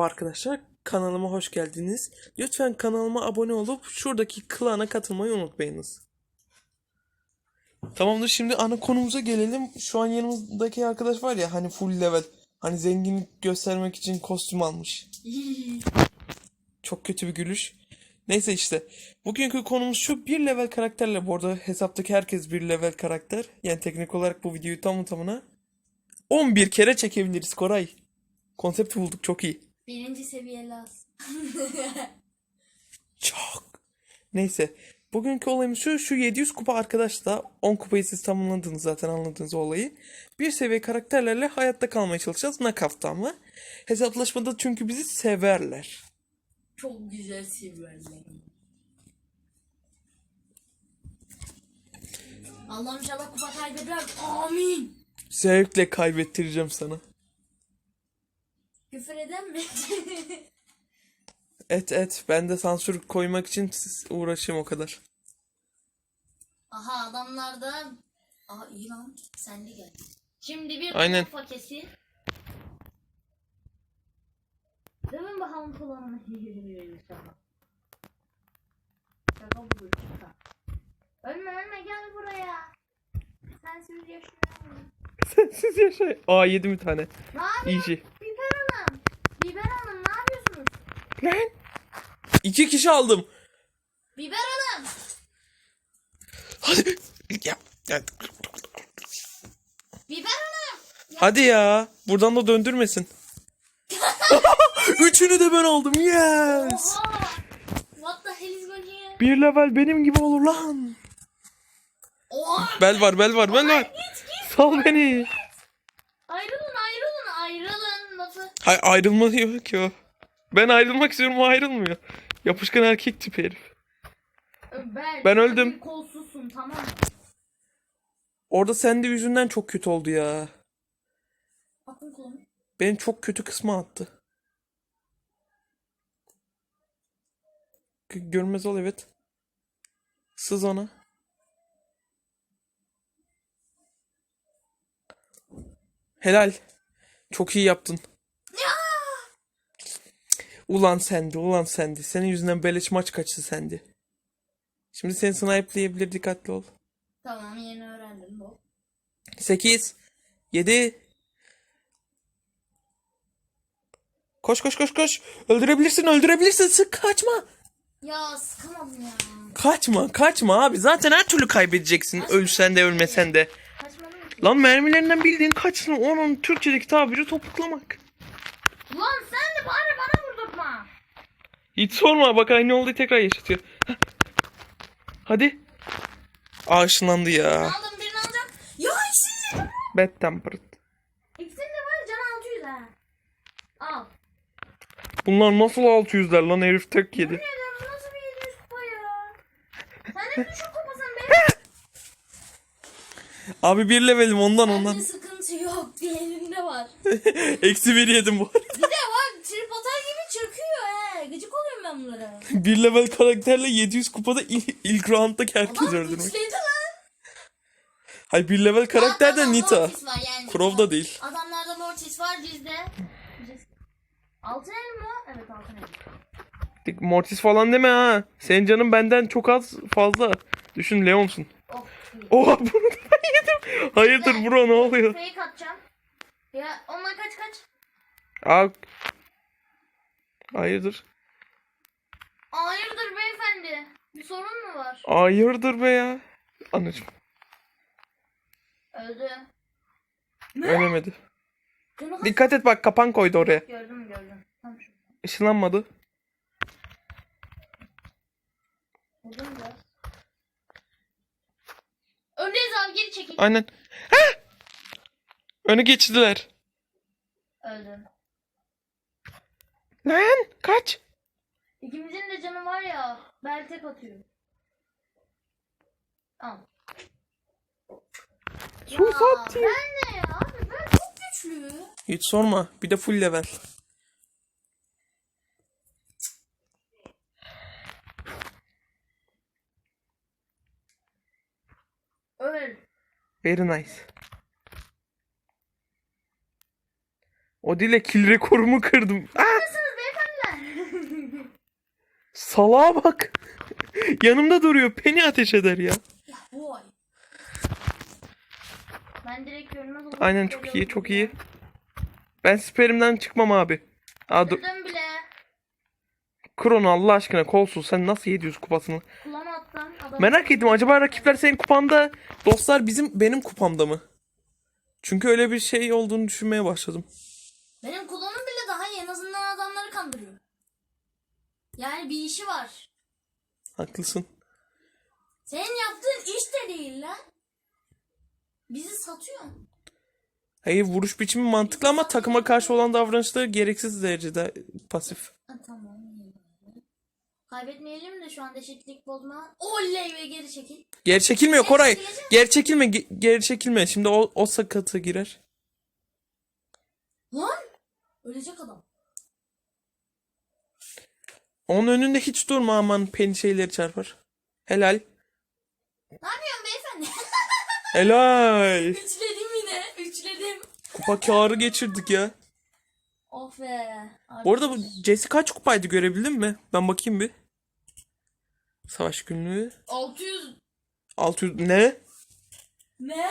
Arkadaşlar kanalıma hoş geldiniz. Lütfen kanalıma abone olup şuradaki klana katılmayı unutmayınız. Tamamdır şimdi ana konumuza gelelim. Şu an yanımızdaki arkadaş var ya hani full level. Hani zenginlik göstermek için kostüm almış. Çok kötü bir gülüş. Neyse işte. Bugünkü konumuz şu. Bir level karakterle bu arada hesaptaki herkes bir level karakter. Yani teknik olarak bu videoyu tam tamına 11 kere çekebiliriz Koray. Konsepti bulduk çok iyi. Birinci seviye Laz. Çok. Neyse. Bugünkü olayımız şu. Şu 700 kupa arkadaşla 10 kupayı siz tamamladınız zaten anladığınız olayı. Bir seviye karakterlerle hayatta kalmaya çalışacağız. Knockout'tan Hesaplaşmada çünkü bizi severler. Çok güzel seviyorlar. Allah'ım inşallah kupa kaybeder. Amin. Zevkle kaybettireceğim sana. Küfür eden mi? Et et. Ben de sansür koymak için uğraşayım o kadar. Aha adamlarda. Aha iyi lan. Sen de gel. Şimdi bir Aynen. paketi. Dövün bakalım kulağını. Şaka. Bu şaka. Ölme ölme gel buraya. Sensiz yaşayamam. Sensiz yaşa. Aa yedim bir tane. Ne yapıyorsun? Biber Hanım. Biber Hanım ne yapıyorsunuz? Lan. İki kişi aldım. Biber Hanım. Hadi. Ya. ya. Biber Hanım. Hadi ya. Buradan da döndürmesin. Üçünü de ben aldım. Yes. Oha. What the hell is going here? Bir level benim gibi olur lan. Oha. Bel var, bel var, bel var. Git git. Sal beni. Ayrılın ayrılın ayrılın. Nasıl? Hay ayrılma diyor ki o. Ben ayrılmak istiyorum o ayrılmıyor. Yapışkan erkek tipi herif. Ben, Ben öldüm. sen Kolsuzsun tamam mı? Orada sende yüzünden çok kötü oldu ya. Bakın. Beni çok kötü kısma attı. G- Görmez ol evet. Sız ona. Helal. Çok iyi yaptın. Ulan sendi, ulan sendi. Senin yüzünden beleş maç kaçtı sendi. Şimdi seni snipe'layabilir dikkatli ol. Tamam yeni öğrendim bu. 8 7 Koş koş koş koş. Öldürebilirsin, öldürebilirsin. Sık kaçma. Ya sıkamadım ya. Kaçma, kaçma abi. Zaten her türlü kaybedeceksin. Ölsen de ölmesen de. Kaçmadım. Lan mermilerinden bildiğin kaçsın. Onun Türkçedeki tabiri topuklamak. Lan sen de bari. Hiç sorma bak aynı oldu tekrar yaşatıyor. Hadi. Aa ışınlandı ya. Aldım birini alacağım. Ya ikisini de. Bad tempered. İkisini de var can 600 ha. Al. Bunlar nasıl 600'ler lan herif tek yedi. Ne bu nasıl bir 700 kupa ya? Sen de düşük kupasın be. Abi bir levelim ondan ondan. Bende sıkıntı yok. Diğerinde var. Eksi bir yedim bu arada. Bir de var trip atar gibi çöküyor he. Gıcık oluyorum ben bunlara. Bir level karakterle 700 kupada ilk, ilk rounddaki herkes öldürmek. Hayır bir level karakter de Nita. Yani. Crow da değil. Adamlarda Mortis var bizde. Altın el mi? Evet altın el. Mortis falan deme ha. Senin canın benden çok az fazla. Düşün Leon'sun. Oh. Oha bunu da ben yedim. Hayırdır bro ne oluyor? Fake atacağım. Ya ondan kaç kaç. Aa. Hayırdır beyefendi? Bir sorun mu var? Hayırdır be ya. Anacım. Öldü. Ölemedi. Kaç- Dikkat et bak kapan koydu oraya. Gördüm gördüm. Tam şu. Işınlanmadı. Vurdum biraz. Öndeyiz abi geri çekil. Aynen. Hah! Önü geçtiler. Öldü. Lan kaç. İkimizin de canı var ya. Ben tek atıyorum. Al. Sus ben ne ya? Abi ben çok güçlü. Hiç sorma. Bir de full level. Öl. Very nice. O dile kill rekorumu kırdım. Ah! Salağa bak. Yanımda duruyor. Beni ateş eder ya. Boy. Ben direkt oldum. Aynen çok iyi çok iyi. Ben siperimden çıkmam abi. Aa dur. Öldüm bile. Krono Allah aşkına kolsuz sen nasıl 700 kupasını? Kulağıma attım. Adam Merak ettim acaba rakipler senin kupanda dostlar bizim benim kupamda mı? Çünkü öyle bir şey olduğunu düşünmeye başladım. Benim kulağım bile daha iyi. En azından. Yani bir işi var. Haklısın. Senin yaptığın iş de değil lan. Bizi satıyor. Hayır vuruş biçimi mantıklı ama takıma karşı olan davranışları gereksiz derecede pasif. Ha, tamam. Kaybetmeyelim de şu anda eşitlik bozma. Oley ve geri çekil. Geri çekilmiyor Koray. Geri çekilme ge- geri çekilme. Şimdi o, o sakatı girer. Lan! Ölecek adam. Onun önünde hiç durma aman peni şeyleri çarpar. Helal. Ne yapıyorsun beyefendi? Helal. Üçledim yine. Üçledim. Kupa kârı geçirdik ya. Of be. Bu arada bu Jesse kaç kupaydı görebildin mi? Ben bakayım bir. Savaş günlüğü. 600. 600 ne? Ne?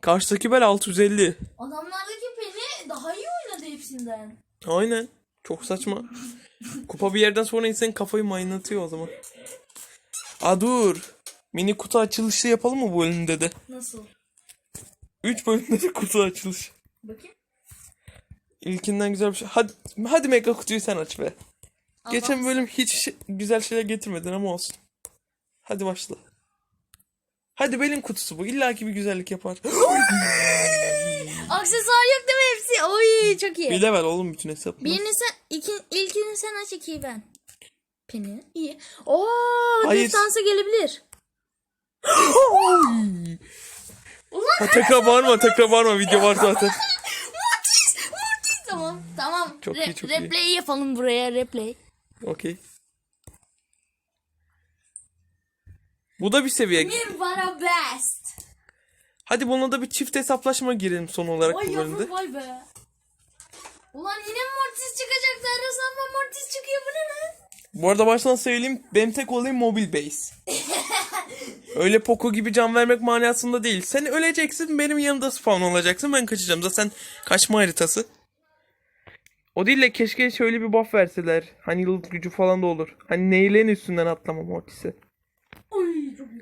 Karşıdaki bel 650. Adamlardaki peni daha iyi oynadı hepsinden. Aynen. Çok saçma. Kupa bir yerden sonra insanın kafayı maynatıyor o zaman. Aa dur. Mini kutu açılışı yapalım mı bu bölümde de? Nasıl? 3 bölümde de kutu açılış. Bakayım. İlkinden güzel bir şey. Hadi, hadi mega kutuyu sen aç be. Geçen Allah'ım bölüm hiç şey- güzel şeyler getirmedin ama olsun. Hadi başla. Hadi benim kutusu bu. İlla ki bir güzellik yapar. Aksesuar yok değil mi hepsi? Oy çok iyi. bir level oğlum bütün hesap. Birini sen, ikin, ilkini sen aç, ikiyi ben. Peni iyi. Oo, Hayır. destansa gelebilir. Ha, tekrar bağırma tekrar bağırma video var zaten. Mortis, Mortis. Tamam, tamam. Çok iyi, çok iyi. replay yapalım buraya, replay. Okey. Bu da bir seviye. Nirvana best. Hadi bununla da bir çift hesaplaşma girelim son olarak Vay bu bölümde. yavrum vay be. Ulan yine Mortis çıkacaktı. Arasam Mortis çıkıyor. Bu ne lan? Bu arada baştan söyleyeyim benim tek olayım mobil base. Öyle Poco gibi can vermek manasında değil. Sen öleceksin benim yanımda spawn olacaksın ben kaçacağım. Zaten kaçma haritası. O değil de keşke şöyle bir buff verseler. Hani yıldız gücü falan da olur. Hani neylerin üstünden atlama Mortis'e.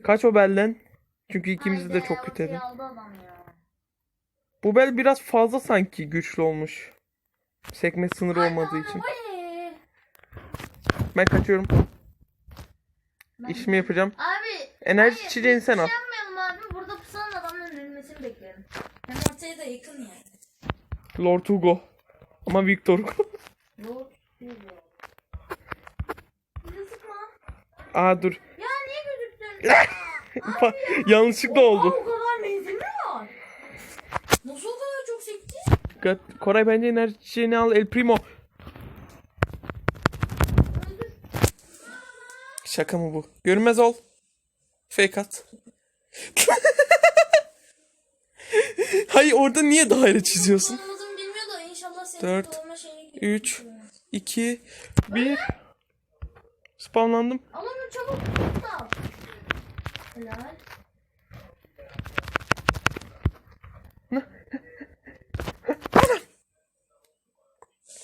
Kaç o belden? Çünkü ikimizi de çok kötü. Bu bel biraz fazla sanki güçlü olmuş. Sekme sınırı olmadığı için. Ben kaçıyorum. İşimi yapacağım. Abi. Enerji hayır, içeceğini sen al. şey yapmayalım abi. Burada pusan adamın ölmesini bekleyelim. Hem ortaya da yakın yani. Lord Hugo. Ama Victor Hugo. Bizi sıkma. Aa dur. Ya niye gözüktün? Yanlışlıkla oldu. o kadar menzil mi var? Nasıl o kadar çok sekti? Dikkat. Koray bence enerji içeceğini al El Primo. Şaka mı bu? Görünmez ol. Fake at. Hayır orada niye daire çiziyorsun? Anlamadığımı bilmiyor da inşallah senin Dört, doğma şeyine gidiyor. 3, 2, 1. Spawnlandım. Al onu çabuk. Al. Helal.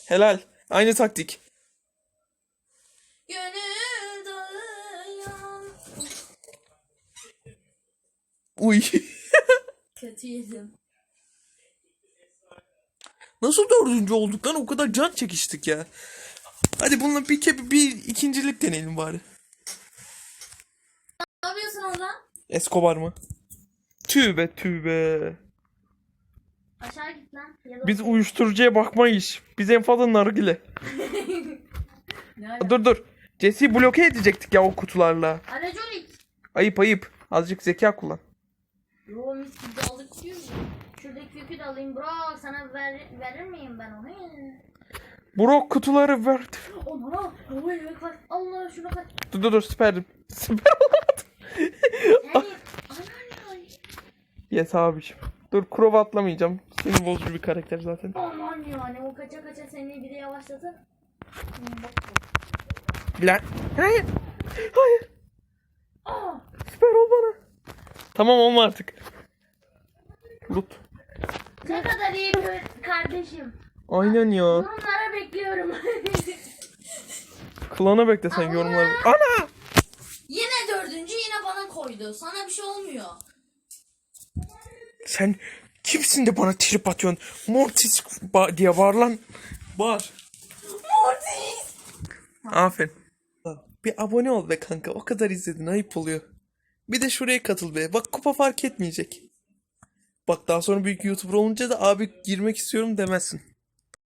Helal. Aynı taktik. Uy. Kötü yedim. Nasıl dördüncü olduk lan? O kadar can çekiştik ya. Hadi bununla bir, bir ikincilik deneyelim bari. Ne yapıyorsun orada? Escobar mı? Tübe tübe. Aşağı git lan. Biz uyuşturucuya bakmayız. Biz en fazla nargile. ne? Dur dur. Jesse'yi bloke edecektik ya o kutularla. Aracolik. Ayıp ayıp. Azıcık zeka kullan. Yo mis gibi aldık diyor ya. Şuradaki yükü de alayım bro. Sana ver, verir miyim ben onu? Bro kutuları ver. Ona. Oy kaç. Allah şuna kaç. Dur dur dur süperdim. Süper olamadım. Yes abiciğim. Dur Krova atlamayacağım. Sinir bozucu bir karakter zaten. Aman yani o kaça kaça seni bir de bu. Lan. Hayır. Hayır. Aa, Süper ol bana. Tamam olma artık. Lut. ne kadar iyi bir kardeşim. Aynen ya. Yorumlara bekliyorum. Klana bekle sen yorumları. Ana! Yine dördüncü yine bana koydu. Sana bir şey olmuyor. Sen kimsin de bana trip atıyorsun? Mortis ba- diye bağır lan. Bağır. Mortis! Aferin. Bir abone ol be kanka. O kadar izledin. Ayıp oluyor. Bir de şuraya katıl be. Bak kupa fark etmeyecek. Bak daha sonra büyük YouTuber olunca da abi girmek istiyorum demezsin.